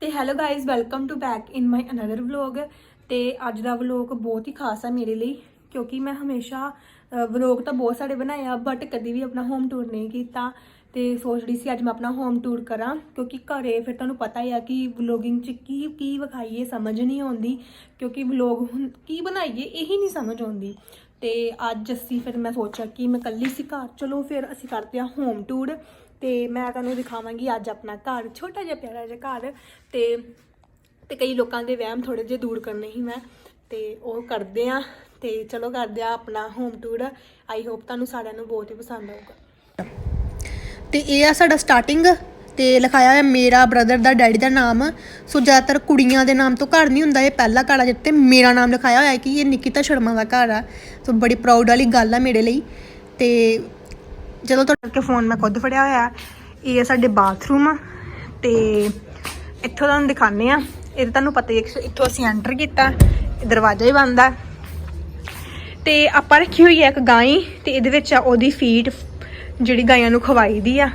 ਤੇ hello guys welcome to back in my another vlog ਤੇ ਅੱਜ ਦਾ ਵਲੌਗ ਬਹੁਤ ਹੀ ਖਾਸ ਹੈ ਮੇਰੇ ਲਈ, ਕਿਉਂਕਿ ਮੈਂ ਹਮੇਸ਼ਾ ਵਲੌਗ ਤਾਂ ਬਹੁਤ ਸਾਰੇ ਬਣਾਏ ਆ ਬਟ ਕਦੀ ਵੀ ਆਪਣਾ ਹੋਮ ਟੂਰ ਨਹੀਂ ਕੀਤਾ। ਤੇ ਸੋਚ ਰਹੀ ਸੀ ਅੱਜ ਮੈਂ ਆਪਣਾ ਹੋਮ ਟੂਰ ਕਰਾਂ, ਕਿਉਂਕਿ ਘਰੇ ਫਿਰ ਤੁਹਾਨੂੰ ਪਤਾ ਹੀ ਆ ਕਿ ਵਲੌਗਿੰਗ 'ਚ ਕੀ ਕੀ ਵਿਖਾਈਏ, ਸਮਝ ਨਹੀਂ ਆਉਂਦੀ। ਕਿਉਂਕਿ ਵਲੌਗ ਕੀ ਬਣਾਈਏ, ਇਹੀ ਨਹੀਂ ਸਮਝ ਆਉਂਦੀ। ਤੇ ਅੱਜ ਅਸੀਂ ਫਿਰ ਮੈਂ ਸੋਚਿਆ ਕਿ ਮੈਂ ਇਕੱਲੀ ਸੀ ਘਰ, ਚਲੋ ਫਿਰ ਅਸੀਂ ਕਰਦੇ ਹਾਂ ਹੋਮ ਟੂਰ ਤੇ ਮੈਂ ਤੁਹਾਨੂੰ ਦਿਖਾਵਾਂਗੀ ਅੱਜ ਆਪਣਾ ਘਰ, ਛੋਟਾ ਜਿਹਾ ਪਿਆਰਾ ਜਿਹਾ ਘਰ ਤੇ ਤੇ ਕਈ ਲੋਕਾਂ ਦੇ ਵਹਿਮ ਥੋੜੇ ਜਿਹੇ ਦੂਰ ਕਰਨੇ ਹੀ ਮੈਂ, ਤੇ ਉਹ ਕਰਦੇ ਆ ਤੇ ਚਲੋ ਕਰਦੇ ਆ ਆਪਣਾ ਹੋਮ ਟੂਰ ਆਈ ਹੋਪ ਤੁਹਾਨੂੰ ਸਾਰਿਆਂ ਨੂੰ ਬਹੁਤ ਹੀ ਪਸੰਦ ਆਊਗਾ। ਤੇ ਇਹ ਆ ਸਾਡਾ ਸਟਾਰਟਿੰਗ ਤੇ ਲਿਖਾਇਆ ਹੈ ਮੇਰਾ ਬ੍ਰਦਰ ਦਾ ਡੈਡੀ ਦਾ ਨਾਮ। ਸੋ ਜ਼ਿਆਦਾਤਰ ਕੁੜੀਆਂ ਦੇ ਨਾਮ ਤੋਂ ਘਰ ਨਹੀਂ ਹੁੰਦਾ, ਇਹ ਪਹਿਲਾ ਘਰ ਆ ਜਿੱਤੇ ਮੇਰਾ ਨਾਮ ਲਿਖਾਇਆ ਹੋਇਆ ਹੈ ਕਿ ਇਹ ਨਿਕਿਤਾ ਸ਼ਰਮਾ ਦਾ ਘਰ ਆ। ਸੋ ਬੜੀ ਪ੍ਰਾਊਡ ਵਾਲੀ ਗੱਲ ਆ ਮੇਰੇ ਲਈ। ਤੇ ਜਦੋਂ ਤੁਹਾਡੇ ਫੋਨ ਮੈਂ ਖੁਦ ਫੜਿਆ ਹੋਇਆ। ਇਹ ਆ ਸਾਡੇ ਬਾਥਰੂਮ ਤੇ ਇੱਥੋਂ ਤੁਹਾਨੂੰ ਦਿਖਾਣੇ ਆ ਇਹ ਤਾਂ ਤੁਹਾਨੂੰ ਪਤਾ ਹੀ ਹੈ ਇੱਥੋਂ ਅਸੀਂ ਐਂਟਰ ਕੀਤਾ। ਦਰਵਾਜ਼ਾ ਹੀ ਬੰਦ ਆ। ਤੇ ਆਪਾਂ ਰੱਖੀ ਹੋਈ ਹੈ ਇੱਕ ਗਾਈ। ਤੇ ਇਹਦੇ ਵਿੱਚ ਆ ਉਹਦੀ ਫੀਡ ਜਿਹੜੀ ਗਾਇਆਂ ਨੂੰ ਖਵਾਈ ਦੀ ਆ।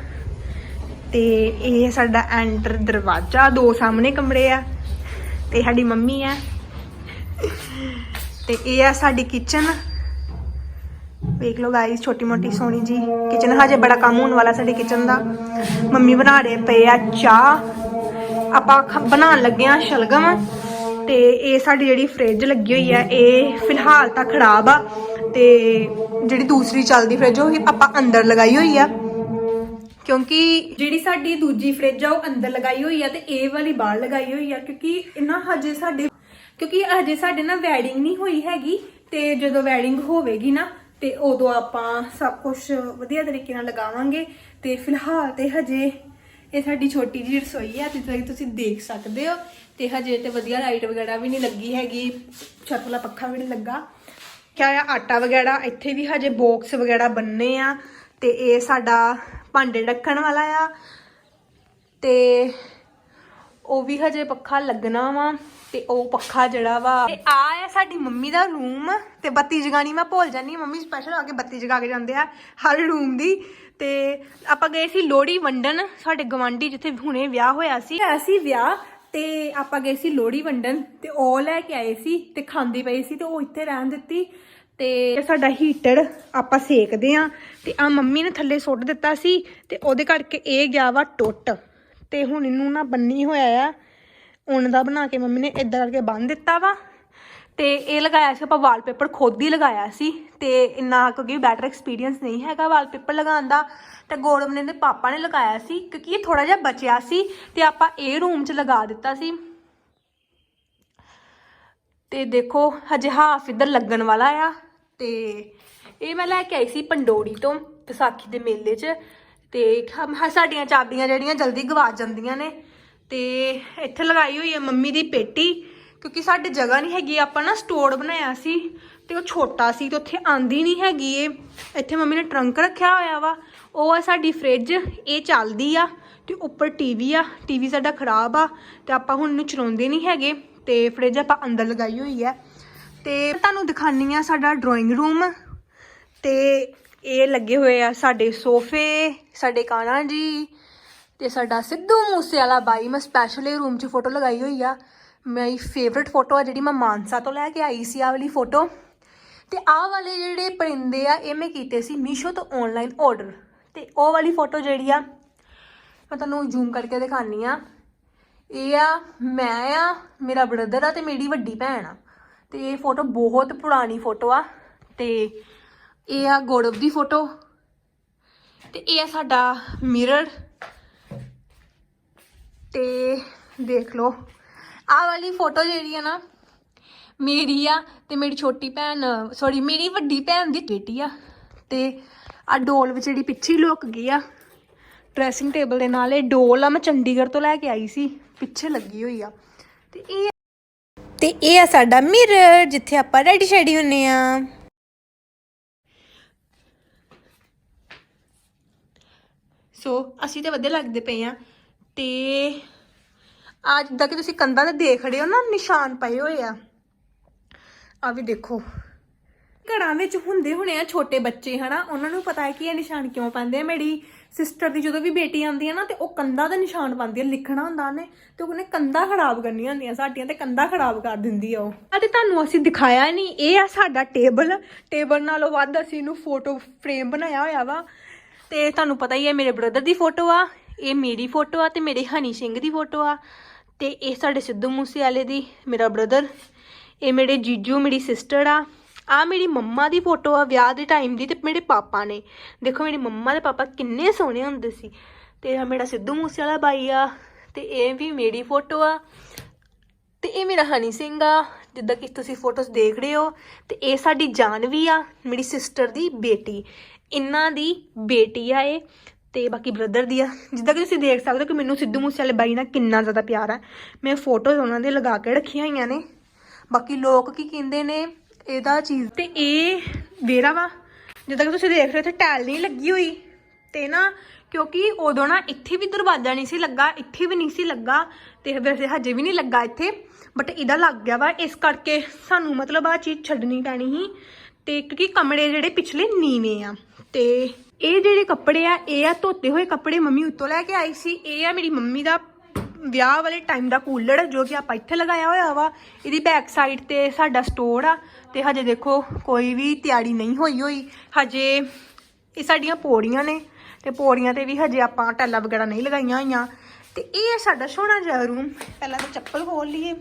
ਤੇ ਇਹ ਸਾਡਾ ਐਂਟਰ ਦਰਵਾਜ਼ਾ, ਦੋ ਸਾਹਮਣੇ ਕਮਰੇ ਆ ਤੇ ਸਾਡੀ ਮੰਮੀ ਆ। ਤੇ ਇਹ ਆ ਸਾਡੀ ਕਿਚਨ ਵੇਖ ਲਓ ਗਾਇਸ ਛੋਟੀ ਮੋਟੀ ਸੋਹਣੀ ਜੀ ਕਿਚਨ ਹਜੇ ਬੜਾ ਕੰਮ ਹੋਣ ਵਾਲਾ ਸਾਡੇ ਕਿਚਨ ਦਾ। ਮੰਮੀ ਬਣਾ ਰਹੇ ਪਏ ਆ ਚਾਹ। ਆਪਾਂ ਖ- ਬਣਾਉਣ ਲੱਗੇ ਆ ਸ਼ਲਗਮ ਤੇ ਇਹ ਸਾਡੀ ਜਿਹੜੀ ਫ੍ਰਿਜ ਲੱਗੀ ਹੋਈ ਹੈ ਇਹ ਫਿਲਹਾਲ ਤਾਂ ਖਰਾਬ ਆ ਤੇ ਜਿਹੜੀ ਦੂਸਰੀ ਚੱਲਦੀ ਫ੍ਰਿਜ ਉਹ ਆਪਾਂ ਅੰਦਰ ਲਗਾਈ ਹੋਈ ਆ। ਕਿਉਂਕਿ ਜਿਹੜੀ ਸਾਡੀ ਦੂਜੀ ਫ੍ਰਿਜ ਆ, ਉਹ ਅੰਦਰ ਲਗਾਈ ਹੋਈ ਆ ਤੇ ਇਹ ਵਾਲੀ ਬਾਹਰ ਲਗਾਈ ਹੋਈ ਆ, ਕਿਉਂਕਿ ਇਹਨਾਂ ਹਜੇ ਸਾਡੇ ਕਿਉਂਕਿ ਹਜੇ ਸਾਡੇ ਨਾਲ ਵੈਡਿੰਗ ਨਹੀਂ ਹੋਈ ਹੈਗੀ ਤੇ ਜਦੋਂ ਵੈਡਿੰਗ ਹੋਵੇਗੀ ਨਾ, ਤੇ ਉਦੋਂ ਆਪਾਂ ਸਭ ਕੁਝ ਵਧੀਆ ਤਰੀਕੇ ਨਾਲ ਲਗਾਵਾਂਗੇ ਤੇ ਫਿਲਹਾਲ ਤੇ ਹਜੇ ਇਹ ਸਾਡੀ ਛੋਟੀ ਜਿਹੀ ਰਸੋਈ ਆ ਜਿੱਦਾਂ ਕਿ ਤੁਸੀਂ ਦੇਖ ਸਕਦੇ ਹੋ, ਤੇ ਹਜੇ ਤੇ ਵਧੀਆ ਲਾਈਟ ਵਗੈਰਾ ਵੀ ਨਹੀਂ ਲੱਗੀ ਹੈਗੀ, ਛੱਤ ਵਾਲਾ ਪੱਖਾ ਵੀ ਨਹੀਂ ਲੱਗਾ। ਕਿਆ ਆ, ਆਟਾ ਵਗੈਰਾ, ਇੱਥੇ ਵੀ ਹਜੇ ਬਾਕਸ ਵਗੈਰਾ ਬੰਨੇ ਆ। ਤੇ ਇਹ ਸਾਡਾ ਭਾਂਡੇ ਰੱਖਣ ਵਾਲਾ ਆ। ਤੇ ਉਹ ਵੀ ਹਜੇ ਪੱਖਾ ਲੱਗਣਾ ਵਾ ਤੇ ਉਹ ਪੱਖਾ ਜਿਹੜਾ ਵਾ ਤੇ ਆ ਹੈ ਸਾਡੀ ਮੰਮੀ ਦਾ ਰੂਮ ਤੇ ਬੱਤੀ ਜਗਾਣੀ ਮੈਂ ਭੁੱਲ ਜਾਨੀ ਮੰਮੀ ਸਪੈਸ਼ਲ ਆ ਕੇ ਬੱਤੀ ਜਗਾ ਕੇ ਜਾਂਦੇ ਆ ਹਰ ਰੂਮ ਦੀ। ਤੇ ਆਪਾਂ ਗਏ ਸੀ ਲੋਹੜੀ ਵੰਡਣ, ਸਾਡੇ ਗਵਾਂਢੀ ਜਿੱਥੇ ਹੁਣੇ ਵਿਆਹ ਹੋਇਆ ਸੀ। ਹੋਇਆ ਵਿਆਹ ਤੇ ਆਪਾਂ ਗਏ ਸੀ ਲੋਹੜੀ ਵੰਡਣ ਤੇ ਉਹ ਲੈ ਕੇ ਆਏ ਸੀ ਤੇ ਖਾਂਦੀ ਪਈ ਸੀ ਤੇ ਉਹ ਇੱਥੇ ਰਹਿਣ ਦਿੱਤੀ। ਤੇ ਸਾਡਾ ਹੀਟਰ ਆਪਾਂ ਸੇਕਦੇ ਆ ਤੇ ਆ ਮੰਮੀ ਨੇ ਥੱਲੇ ਸੁੱਟ ਦਿੱਤਾ ਸੀ ਤੇ ਉਹਦੇ ਕਰਕੇ ਇਹ ਗਿਆ ਵਾ ਟੁੱਟ। ਤੇ ਹੁਣ ਇਹਨੂੰ ਨਾ ਬੰਨੀ ਹੋਇਆ ਆ, ਉੱਨ ਦਾ ਬਣਾ ਕੇ ਮੰਮੀ ਨੇ ਇਦਾਂ ਕਰਕੇ ਬੰਨ ਦਿੱਤਾ ਵਾ। ਤੇ ਇਹ ਲਗਾਇਆ ਸੀ ਆਪਾਂ ਵਾਲਪੇਪਰ ਖੁਦ ਹੀ ਲਗਾਇਆ ਸੀ। ਤੇ ਇੰਨਾ ਕਿਉਂਕਿ ਬੈਟਰ ਐਕਸਪੀਰੀਅੰਸ ਨਹੀਂ ਹੈਗਾ ਵਾਲਪੇਪਰ ਲਗਾਉਣ ਦਾ। ਤੇ ਗੌਰਵ ਨੇ ਦੇ ਪਾਪਾ ਨੇ ਲਗਾਇਆ ਸੀ ਕਿਉਂਕਿ ਇਹ ਥੋੜਾ ਜਿਹਾ ਬਚਿਆ ਸੀ ਤੇ ਆਪਾਂ ਇਹ ਰੂਮ 'ਚ ਲਗਾ ਦਿੱਤਾ ਸੀ। ਤੇ ਦੇਖੋ, ਹਜੇ ਹਾਫ ਇੱਧਰ ਲੱਗਣ ਵਾਲਾ ਆ ਤੇ ਇਹ ਮੈਂ ਲੈ ਕੇ ਆਈ ਸੀ ਪੰਡੋੜੀ ਤੋਂ ਵਿਸਾਖੀ ਦੇ ਮੇਲੇ 'ਚ ਤੇ ਹ- ਸਾਡੀਆਂ ਚਾਬੀਆਂ ਜਿਹੜੀਆਂ ਜਲਦੀ ਗਵਾਚ ਜਾਂਦੀਆਂ ਨੇ ਤੇ ਇੱਥੇ ਲਗਾਈ ਹੋਈ ਹੈ ਮੰਮੀ ਦੀ ਪੇਟੀ, ਕਿਉਂਕਿ ਸਾਡੇ ਜਗ੍ਹਾ ਨਹੀਂ ਹੈਗੀ, ਆਪਾਂ ਨਾ ਸਟੋਰ ਬਣਾਇਆ ਸੀ ਤੇ ਉਹ ਛੋਟਾ ਸੀ ਤੇ ਉੱਥੇ ਆਂਦੀ ਨਹੀਂ ਹੈਗੀ ਇਹ। ਇੱਥੇ ਮੰਮੀ ਨੇ ਟਰੰਕ ਰੱਖਿਆ ਹੋਇਆ ਵਾ, ਉਹ ਆ ਸਾਡੀ ਫ੍ਰਿਜ, ਇਹ ਚੱਲਦੀ ਆ ਤੇ ਉੱਪਰ ਟੀਵੀ ਆ, ਟੀਵੀ ਸਾਡਾ ਖਰਾਬ ਆ ਤੇ ਆਪਾਂ ਹੁਣ ਇਹਨੂੰ ਚਲਾਉਂਦੇ ਨਹੀਂ ਹੈਗੇ। ਤੇ ਫ੍ਰਿਜ ਆਪਾਂ ਅੰਦਰ ਲਗਾਈ ਹੋਈ ਹੈ। ਤੇ ਤੁਹਾਨੂੰ ਦਿਖਾਨੀ ਆ ਸਾਡਾ ਡਰਾਇੰਗ ਰੂਮ ਤੇ ਇਹ ਲੱਗੇ ਹੋਏ ਆ ਸਾਡੇ ਸੋਫੇ, ਸਾਡੇ ਕਾਣਾ ਜੀ ਤੇ ਸਾਡਾ ਸਿੱਧੂ ਮੂਸੇ ਵਾਲਾ ਬਾਈ। ਮੈਂ ਸਪੈਸ਼ਲ ਇਹ ਰੂਮ 'ਚ ਫੋਟੋ ਲਗਾਈ ਹੋਈ ਆ। ਮੇਰੀ ਫੇਵਰਿਟ ਫੋਟੋ ਆ ਜਿਹੜੀ ਮੈਂ ਮਾਨਸਾ ਤੋਂ ਲੈ ਕੇ ਆਈ ਸੀ ਆ ਵਾਲੀ ਫੋਟੋ ਤੇ ਆਹ ਵਾਲੇ ਜਿਹੜੇ ਪਰਿੰਦੇ ਆ, ਇਹ ਮੈਂ ਕੀਤੇ ਸੀ ਮੀਸ਼ੋ ਤੋਂ ਆਨਲਾਈਨ ਆਰਡਰ ਤੇ ਉਹ ਵਾਲੀ ਫੋਟੋ ਜਿਹੜੀ ਆ, ਮੈਂ ਤੁਹਾਨੂੰ ਜ਼ੂਮ ਕਰਕੇ ਦਿਖਾਨੀ ਆ। ਇਹ ਆ, ਮੈਂ ਆ, ਮੇਰਾ ਬ੍ਰਦਰ ਆ ਤੇ ਮੇਰੀ ਵੱਡੀ ਭੈਣ ਆ। ਤੇ ਇਹ ਫੋਟੋ ਬਹੁਤ ਪੁਰਾਣੀ ਫੋਟੋ ਆ ਤੇ ਇਹ ਆ ਗੌਰਵ ਦੀ ਫੋਟੋ ਤੇ ਇਹ ਆ ਸਾਡਾ ਮਿਰਰ ਤੇ ਦੇਖ ਲਓ, ਆਹ ਵਾਲੀ ਫੋਟੋ ਜਿਹੜੀ ਆ ਨਾ, ਮੇਰੀ ਆ ਤੇ ਮੇਰੀ ਛੋਟੀ ਭੈਣ ਸੌਰੀ ਮੇਰੀ ਵੱਡੀ ਭੈਣ ਦੀ ਬੇਟੀ ਆ। ਤੇ ਆ ਡੋਲ ਵਿੱਚ ਜਿਹੜੀ ਪਿੱਛੇ ਹੀ ਲੁਕ ਗਈ ਆ ਡਰੈਸਿੰਗ ਟੇਬਲ ਦੇ ਨਾਲ ਇਹ ਡੋਲ ਆ, ਮੈਂ ਚੰਡੀਗੜ੍ਹ ਤੋਂ ਲੈ ਕੇ ਆਈ ਸੀ, ਪਿੱਛੇ ਲੱਗੀ ਹੋਈ ਆ। ਤੇ ਇਹ ਤੇ ਇਹ ਆ ਸਾਡਾ ਮਿਰਰ ਜਿੱਥੇ ਆਪਾਂ ਰੈਡੀ ਸ਼ੈਡੀ ਹੁੰਨੇ ਆ। ਸੋ ਅਸੀਂ ਤੇ ਵਧੀਆ ਲੱਗਦੇ ਪਏ ਆ। ਤੇ ਆ ਜਿੱਦਾਂ ਕਿ ਤੁਸੀਂ ਕੰਧਾਂ ਤੇ ਦੇਖ ਰਹੇ ਹੋ ਨਾ, ਨਿਸ਼ਾਨ ਪਏ ਹੋਏ ਆ। ਆ ਵੀ ਦੇਖੋ। ਘਰਾਂ ਵਿੱਚ ਹੁੰਦੇ ਹੋਣੇ ਆ ਛੋਟੇ ਬੱਚੇ, ਹਨਾ? ਉਹਨਾਂ ਨੂੰ ਪਤਾ ਹੈ ਕਿ ਇਹ ਨਿਸ਼ਾਨ ਕਿਉਂ ਪਾਉਂਦੇ ਆ, ਮੇਰੀ ਸਿਸਟਰ ਦੀ ਜਦੋਂ ਵੀ ਬੇਟੀ ਆਉਂਦੀ ਹੈ ਨਾ ਤੇ ਉਹ ਕੰਧਾਂ ਦਾ ਨਿਸ਼ਾਨ ਪਾਉਂਦੀ ਹੈ, ਲਿਖਣਾ ਹੁੰਦਾ ਉਹਨੇ ਤੇ ਉਹਨੇ ਕੰਧਾਂ ਖਰਾਬ ਕਰਨੀਆਂ ਹੁੰਦੀਆਂ, ਸਾਡੀਆਂ ਤੇ ਕੰਧਾਂ ਖਰਾਬ ਕਰ ਦਿੰਦੀ ਆ ਉਹ। ਆ ਤੇ ਤੁਹਾਨੂੰ ਅਸੀਂ ਦਿਖਾਇਆ ਨਹੀਂ, ਇਹ ਆ ਸਾਡਾ ਟੇਬਲ ਟੇਬਲ ਨਾਲੋਂ ਵੱਧ ਅਸੀਂ ਇਹਨੂੰ ਫੋਟੋ ਫਰੇਮ ਬਣਾਇਆ ਹੋਇਆ ਵਾ। ਤੇ ਤੁਹਾਨੂੰ ਪਤਾ ਹੀ ਹੈ, ਮੇਰੇ ਬ੍ਰਦਰ ਦੀ ਫੋਟੋ ਆ, ਇਹ ਮੇਰੀ ਫੋਟੋ ਆ ਤੇ ਮੇਰੇ ਹਨੀ ਸਿੰਘ ਦੀ ਫੋਟੋ ਆ। ਤੇ ਇਹ ਸਾਡੇ ਸਿੱਧੂ ਮੂਸੇਵਾਲੇ ਦੀ, ਮੇਰਾ ਬ੍ਰਦਰ ਇਹ ਮੇਰੇ ਜੀਜੂ, ਮੇਰੀ ਸਿਸਟਰ ਆ। ਆ ਮੇਰੀ ਮੰਮਾ ਦੀ ਫੋਟੋ ਆ ਵਿਆਹ ਦੇ ਟਾਈਮ ਦੀ ਤੇ ਮੇਰੇ ਪਾਪਾ ਨੇ। ਦੇਖੋ ਮੇਰੀ ਮੰਮਾ ਤੇ ਪਾਪਾ ਕਿੰਨੇ ਸੋਹਣੇ ਹੁੰਦੇ ਸੀ। ਤੇ ਆ ਮੇਰਾ ਸਿੱਧੂ ਮੂਸੇਵਾਲਾ ਬਾਈ ਆ, ਤੇ ਇਹ ਵੀ ਮੇਰੀ ਫੋਟੋ ਆ। ਤੇ ਇਹ ਮੇਰਾ ਹਨੀ ਸਿੰਘ ਆ, ਜਿੱਦਾਂ ਕਿ ਤੁਸੀਂ ਫੋਟੋਜ਼ ਦੇਖ ਰਹੇ ਹੋ। ਤੇ ਇਹ ਸਾਡੀ ਜਾਨਵੀ ਆ, ਮੇਰੀ ਸਿਸਟਰ ਦੀ ਬੇਟੀ। ਇਹਨਾਂ ਦੀ ਬੇਟੀ ਆ ਇਹ, ਤੇ ਬਾਕੀ ਬ੍ਰਦਰ ਦੀ ਆ। ਜਿੱਦਾਂ ਕਿ ਤੁਸੀਂ ਦੇਖ ਸਕਦੇ ਹੋ ਕਿ ਮੈਨੂੰ ਸਿੱਧੂ ਮੂਸੇਵਾਲੇ ਬਾਈ ਨਾਲ ਕਿੰਨਾ ਜ਼ਿਆਦਾ ਪਿਆਰ ਆ। ਮੈਂ ਫੋਟੋਜ਼ ਉਹਨਾਂ ਦੇ ਲਗਾ ਕੇ ਰੱਖੀਆਂ ਹੋਈਆਂ ਨੇ। ਬਾਕੀ ਲੋਕ ਕੀ ਕਹਿੰਦੇ ਨੇ ਇਹਦਾ ਚੀਜ਼ ਤੇ ਇਹ ਵੇਰਾ ਵਾ। ਜਿੱਦਾਂ ਕਿ ਤੁਸੀਂ ਦੇਖ ਰਹੇ ਹੋ, ਇੱਥੇ ਟੈਲ ਨਹੀਂ ਲੱਗੀ ਹੋਈ। ਤੇ ਨਾ, ਕਿਉਂਕਿ ਉਦੋਂ ਨਾ ਇੱਥੇ ਵੀ ਦਰਵਾਜ਼ਾ ਨਹੀਂ ਸੀ ਲੱਗਾ, ਇੱਥੇ ਵੀ ਨਹੀਂ ਸੀ ਲੱਗਾ, ਤੇ ਵੈਸੇ ਹਜੇ ਵੀ ਨਹੀਂ ਲੱਗਾ ਇੱਥੇ। ਬਟ ਇਹਦਾ ਲੱਗ ਗਿਆ ਵਾ, ਇਸ ਕਰਕੇ ਸਾਨੂੰ ਮਤਲਬ ਆ ਚੀਜ਼ ਛੱਡਣੀ ਪੈਣੀ ਸੀ। ਤੇ ਕਿਉਂਕਿ ਕਮਰੇ ਜਿਹੜੇ ਪਿਛਲੇ ਨੀਵੇਂ ਆ। ਤੇ ਇਹ ਜਿਹੜੇ ਕੱਪੜੇ ਆ, ਇਹ ਆ ਧੋਤੇ ਹੋਏ ਕੱਪੜੇ ਮੰਮੀ ਉੱਤੋਂ ਲੈ ਕੇ ਆਈ ਸੀ। ਇਹ ਆ ਮੇਰੀ ਮੰਮੀ ਦਾ ਵਿਆਹ ਵਾਲੇ ਟਾਈਮ ਦਾ ਕੂਲਰ ਜੋ ਕਿ ਆਪਾਂ ਇੱਥੇ ਲਗਾਇਆ ਹੋਇਆ ਵਾ, ਇਹਦੀ ਬੈਕ ਸਾਈਡ ਤੇ ਸਾਡਾ ਸਟੋਰ ਆ ਤੇ ਹਜੇ ਦੇਖੋ ਕੋਈ ਵੀ ਤਿਆਰੀ ਨਹੀਂ ਹੋਈ ਹੋਈ। ਹਜੇ ਇਹ ਸਾਡੀਆਂ ਪੌੜੀਆਂ ਨੇ ਤੇ ਪੌੜੀਆਂ ਤੇ ਵੀ ਹਜੇ ਆਪਾਂ ਟੈਲਾਂ ਵਗੈਰਾ ਨਹੀਂ ਲਗਾਈਆਂ ਹੋਈਆਂ। ਤੇ ਇਹ ਹੈ ਸਾਡਾ ਸੋਹਣਾ ਜਿਹਾ ਰੂਮ ਪਹਿਲਾਂ ਤਾਂ ਚੱਪਲ ਖੋਲ ਲਈਏ।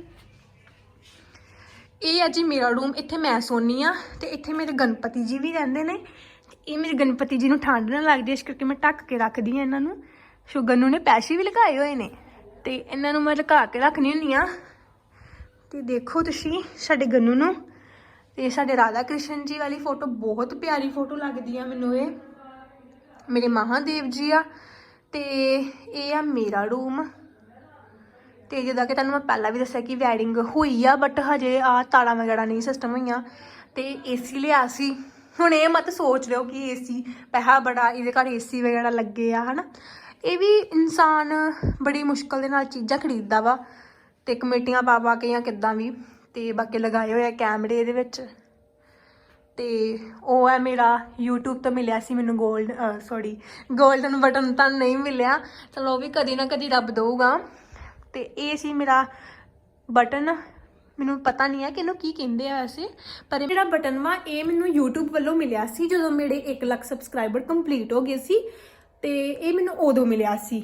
ਇਹ ਹੈ ਜੀ ਮੇਰਾ ਰੂਮ ਇੱਥੇ ਮੈਂ ਸੋਨੀ ਆ ਤੇ ਇੱਥੇ ਮੇਰੇ ਗਣਪਤੀ ਜੀ ਵੀ ਰਹਿੰਦੇ ਨੇ। ਤੇ ਇਹ ਮੇਰੇ ਗਣਪਤੀ ਜੀ ਨੂੰ ਠੰਡ ਨਾ ਲੱਗਦੀ, ਇਸ ਕਰਕੇ ਮੈਂ ਢੱਕ ਕੇ ਰੱਖਦੀ ਆ ਇਹਨਾਂ ਨੂੰ। ਸ਼ੁਗਰ ਨੂੰ ਨੇ ਪੈਸੇ ਵੀ ਲਗਾਏ ਹੋਏ ਨੇ। ਤੇ ਇਹਨਾਂ ਨੂੰ ਮੈਂ ਲਗਾ ਕੇ ਰੱਖਣੀ ਹੁੰਦੀ ਆ ਤੇ ਦੇਖੋ ਤੁਸੀਂ ਸਾਡੇ ਗੰਨੂ ਨੂੰ। ਤੇ ਸਾਡੇ ਰਾਧਾ ਕ੍ਰਿਸ਼ਨ ਜੀ ਵਾਲੀ ਫੋਟੋ ਬਹੁਤ ਪਿਆਰੀ ਫੋਟੋ ਲੱਗਦੀ ਆ ਮੈਨੂੰ ਇਹ। ਮੇਰੇ ਮਹਾਦੇਵ ਜੀ ਆ ਤੇ ਇਹ ਆ ਮੇਰਾ ਰੂਮ ਤੇ ਜਿੱਦਾਂ ਕਿ ਤੁਹਾਨੂੰ ਮੈਂ ਪਹਿਲਾਂ ਵੀ ਦੱਸਿਆ ਕਿ ਵੈਡਿੰਗ ਹੋਈ ਆ ਬਟ ਹਜੇ ਆ ਤਾਲਾ ਵਗੈਰਾ ਨਹੀਂ ਸਿਸਟਮ ਹੋਈਆਂ। ਤੇ ਏਸੀ ਲਿਆ ਸੀ। ਹੁਣ ਇਹ ਮਤ ਸੋਚ ਲਿਓ ਕਿ ਏਸੀ ਪੈਸਾ ਬੜਾ, ਇਹਦੇ ਘਰ ਏਸੀ ਵਗੈਰਾ ਲੱਗੇ ਆ, ਹਨਾ? ਇਹ ਵੀ ਇਨਸਾਨ ਬੜੀ ਮੁਸ਼ਕਲ ਦੇ ਨਾਲ ਚੀਜ਼ਾਂ ਖਰੀਦਦਾ ਵਾ ਤੇ ਕਮੇਟੀਆਂ ਪਾ ਪਾ ਕੇ ਜਾਂ ਕਿੱਦਾਂ ਵੀ ਤੇ ਬਾਕੀ ਲਗਾਏ ਹੋਏ ਆ ਕੈਮਰੇ ਇਹਦੇ ਵਿੱਚ ਤੇ ਉਹ ਹੈ ਮੇਰਾ YouTube ਤੋਂ ਮਿਲਿਆ ਸੀ ਮੈਨੂੰ 골ਡ ਸੌਰੀ 골ਡਨ ਬਟਨ ਤਾਂ ਨਹੀਂ ਮਿਲਿਆ। ਚਲੋ ਉਹ ਵੀ ਕਦੀ ਨਾ ਕਦੀ ਰੱਬ ਦੇਊਗਾ। ਤੇ ਇਹ ਸੀ ਮੇਰਾ ਬਟਨ ਮੈਨੂੰ ਪਤਾ ਨਹੀਂ ਹੈ ਕਿ ਇਹਨੂੰ ਕੀ ਕਹਿੰਦੇ ਆ ਵੈਸੇ, ਪਰ ਇਹ ਜਿਹੜਾ ਬਟਨ ਵਾ, ਇਹ ਮੈਨੂੰ YouTube ਵੱਲੋਂ ਮਿਲਿਆ ਸੀ ਜਦੋਂ ਮੇਰੇ 1 ਲੱਖ ਸਬਸਕ੍ਰਾਈਬਰ ਕੰਪਲੀਟ ਹੋ ਗਏ ਸੀ। ਤੇ ਇਹ ਮੈਨੂੰ ਉਦੋਂ ਮਿਲਿਆ ਸੀ।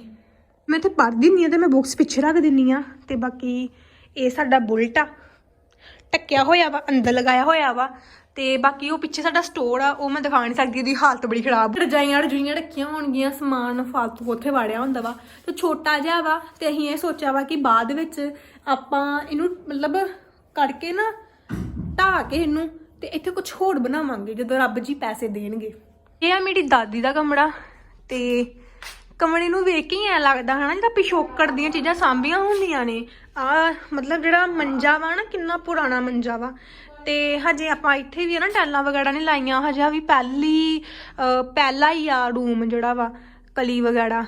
ਮੈਂ ਤੇ ਪੜ੍ਹਦੀ ਨਹੀਂ ਆ ਤੇ ਮੈਂ ਬੁੱਕਸ ਪਿੱਛੇ ਰੱਖ ਦਿੰਨੀ ਆ ਤੇ ਬਾਕੀ ਇਹ ਸਾਡਾ ਬੁਲਟ ਆ। ਟੱਕਿਆ ਹੋਇਆ ਵਾ ਅੰਦਰ ਲਗਾਇਆ ਹੋਇਆ ਵਾ ਤੇ ਬਾਕੀ ਉਹ ਪਿੱਛੇ ਸਾਡਾ ਸਟੋਰ ਆ ਉਹ ਮੈਂ ਦਿਖਾ ਨਹੀਂ ਸਕਦੀ ਉਹਦੀ ਹਾਲਤ ਬੜੀ ਖਰਾਬ। ਰਜਾਈਆਂ ਰਜੂਈਆਂ ਰੱਖੀਆਂ ਹੋਣਗੀਆਂ ਸਮਾਨ ਫਾਲਤੂ ਉੱਥੇ ਵਾੜਿਆ ਹੁੰਦਾ ਵਾ। ਤੇ ਛੋਟਾ ਜਿਹਾ ਵਾ ਤੇ ਅਸੀਂ ਇਹ ਸੋਚਿਆ ਵਾ ਕਿ ਬਾਅਦ ਵਿੱਚ ਆਪਾਂ ਇਹਨੂੰ ਮਤਲਬ ਕਰਕੇ ਨਾ ਢਾਹ ਕੇ ਇਹਨੂੰ ਤੇ ਇੱਥੇ ਕੁਝ ਹੋਰ ਬਣਾਵਾਂਗੇ ਜਦੋਂ ਰੱਬ ਜੀ ਪੈਸੇ ਦੇਣਗੇ। ਇਹ ਆ ਮੇਰੀ ਦਾਦੀ ਦਾ ਕਮਰਾ। ਤੇ ਕਮਰੇ ਨੂੰ ਵੇਖ ਕੇ ਹੀ ਐ ਲੱਗਦਾ ਹਨਾ, ਜਿਹੜਾ ਪਿਛੋਕੜ ਦੀਆਂ ਚੀਜ਼ਾਂ ਸਾਂਭੀਆਂ ਹੁੰਦੀਆਂ ਨੇ। ਆ ਮਤਲਬ ਜਿਹੜਾ ਮੰਜਾ ਵਾ ਨਾ, ਕਿੰਨਾ ਪੁਰਾਣਾ ਮੰਜਾ ਵਾ। ਤੇ ਹਜੇ ਆਪਾਂ ਇੱਥੇ ਵੀ ਆ ਨਾ ਟੈਲਾਂ ਵਗੈਰਾ ਨਹੀਂ ਲਾਈਆਂ, ਹਜੇ ਵੀ ਪਹਿਲੀ ਪਹਿਲਾ ਹੀ ਆ ਰੂਮ ਜਿਹੜਾ ਵਾ, ਕਲੀ ਵਗੈਰਾ।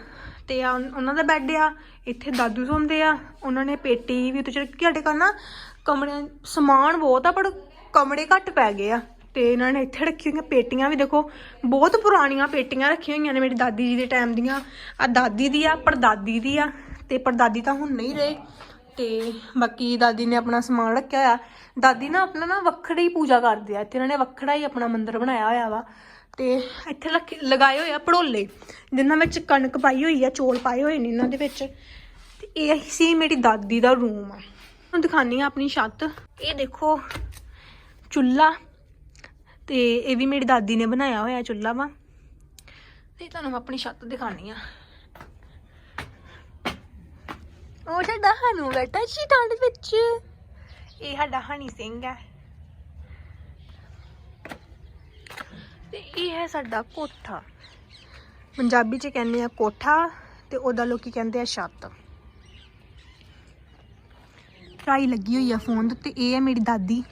ਤੇ ਆ ਉਹਨਾਂ ਦਾ ਬੈੱਡ ਆ, ਇੱਥੇ ਦਾਦੂ ਸੌਂਦੇ ਆ, ਉਹਨਾਂ ਨੇ ਪੇਟੀ ਵੀ ਉੱਤੇ ਚੜ੍ਹ ਕੇ ਸਾਡੇ ਘਰ ਨਾ ਕਮਰੇ ਸਮਾਨ ਬਹੁਤ ਆ, ਪਰ ਕਮਰੇ ਘੱਟ ਪੈ ਗਏ ਆ। ਤੇ ਇਹਨਾਂ ਨੇ ਇੱਥੇ ਰੱਖੀ ਹੋਈਆਂ ਪੇਟੀਆਂ ਵੀ ਦੇਖੋ, ਬਹੁਤ ਪੁਰਾਣੀਆਂ ਪੇਟੀਆਂ ਰੱਖੀਆਂ ਹੋਈਆਂ ਨੇ ਮੇਰੀ ਦਾਦੀ ਜੀ ਦੇ ਟਾਈਮ ਦੀਆਂ। ਆ ਦਾਦੀ ਦੀ ਆ ਪਰਦਾਦੀ ਦੀ ਆ, ਤੇ ਪਰਦਾਦੀ ਤਾਂ ਹੁਣ ਨਹੀਂ ਰਹੇ। ਤੇ ਬਾਕੀ ਦਾਦੀ ਨੇ ਆਪਣਾ ਸਮਾਨ ਰੱਖਿਆ ਹੋਇਆ। ਦਾਦੀ ਨਾ ਆਪਣਾ ਨਾ ਵੱਖਰੀ ਪੂਜਾ ਕਰਦੇ ਆ। ਤੇ ਇਹਨਾਂ ਨੇ ਵੱਖਰਾ ਹੀ ਆਪਣਾ ਮੰਦਿਰ ਬਣਾਇਆ ਹੋਇਆ ਵਾ। ਤੇ ਇੱਥੇ ਲੱਖ- ਲਗਾਏ ਹੋਏ ਆ ਭੜੋਲੇ, ਜਿਨ੍ਹਾਂ ਵਿੱਚ ਕਣਕ ਪਾਈ ਹੋਈ ਆ, ਚੌਲ ਪਾਏ ਹੋਏ ਨੇ ਇਹਨਾਂ ਦੇ ਵਿੱਚ। ਤੇ ਇਹ ਸੀ ਮੇਰੀ ਦਾਦੀ ਦਾ ਰੂਮ ਆ। ਹੁਣ ਦਿਖਾਨੀ ਆ ਆਪਣੀ ਛੱਤ। ਇਹ ਦੇਖੋ, ਚੁੱਲ੍ਹਾ ਤੇ ਇਹ ਵੀ ਮੇਰੀ ਦਾਦੀ ਨੇ ਬਣਾਇਆ ਹੋਇਆ ਚੁੱਲ੍ਹਾ ਵਾ। ਤੇ ਤੁਹਾਨੂੰ ਮੈਂ ਆਪਣੀ ਛੱਤ ਦਿਖਾਨੀ ਆ। ਉਹ ਸਾਡਾ ਹਾਨੂੰ ਬੈਠਾ ਸੀ ਠੰਡ ਵਿੱਚ। ਇਹ ਸਾਡਾ ਹਨੀ ਸਿੰਘ ਹੈ। ਤੇ ਇਹ ਹੈ ਸਾਡਾ ਕੋਠਾ। ਪੰਜਾਬੀ ਚ ਕਹਿੰਦੇ ਆ ਕੋਠਾ ਤੇ ਉਹਦਾ ਲੋਕੀ ਕਹਿੰਦੇ ਆ ਛੱਤ। ਟਰਾਈ ਲੱਗੀ ਹੋਈ ਆ ਫੋਨ ਦੇ ਇਹ ਹੈ ਮੇਰੀ ਦਾਦੀ।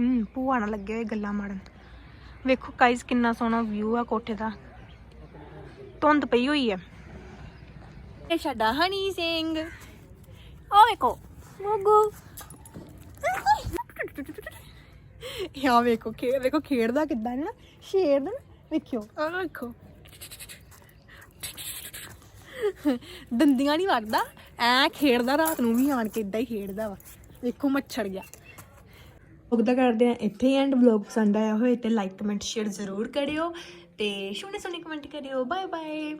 ਹੂੰ, ਭੂਆ ਨਾਲ ਲੱਗੇ ਹੋਏ ਗੱਲਾਂ ਮਾਰਨ। ਵੇਖੋ ਗਾਇਸ ਕਿੰਨਾ ਸੋਹਣਾ ਵਿਊ ਆ ਕੋਠੇ ਦਾ। ਧੁੰਦ ਪਈ ਹੋਈ ਹੈ ਇਹ ਸਾਡਾ ਹਨੀ ਸਿੰਘ। ਉਹ ਵੇਖੋ, ਮੋਗੂ। ਆ ਵੇਖੋ, ਖੇ ਵੇਖੋ ਖੇਡਦਾ ਕਿੱਦਾਂ ਨਾ? ਸ਼ੇਰ ਦਾ ਵੇਖਿਓ। ਆ ਵੇਖੋ। ਦੰਦੀਆਂ ਨਹੀਂ ਵੜਦਾ ਐ ਖੇਡਦਾ, ਰਾਤ ਨੂੰ ਵੀ ਆਣ ਕੇ ਇਦਾਂ ਹੀ ਖੇਡਦਾ ਵਾ। ਵੇਖੋ ਮੱਛੜ ਗਿਆ ਵਲੌਗ ਦਾ ਕਰਦੇ ਆ ਇੱਥੇ ਐਂਡ ਵਲੌਗ ਪਸੰਦ ਆਇਆ ਹੋਏ ਤੇ ਲਾਈਕ ਕਮੈਂਟ ਸ਼ੇਅਰ ਜ਼ਰੂਰ ਕਰਿਓ ਤੇ ਸੋਹਣੇ ਸੋਹਣੇ ਕਮੈਂਟ ਕਰਿਓ। Bye bye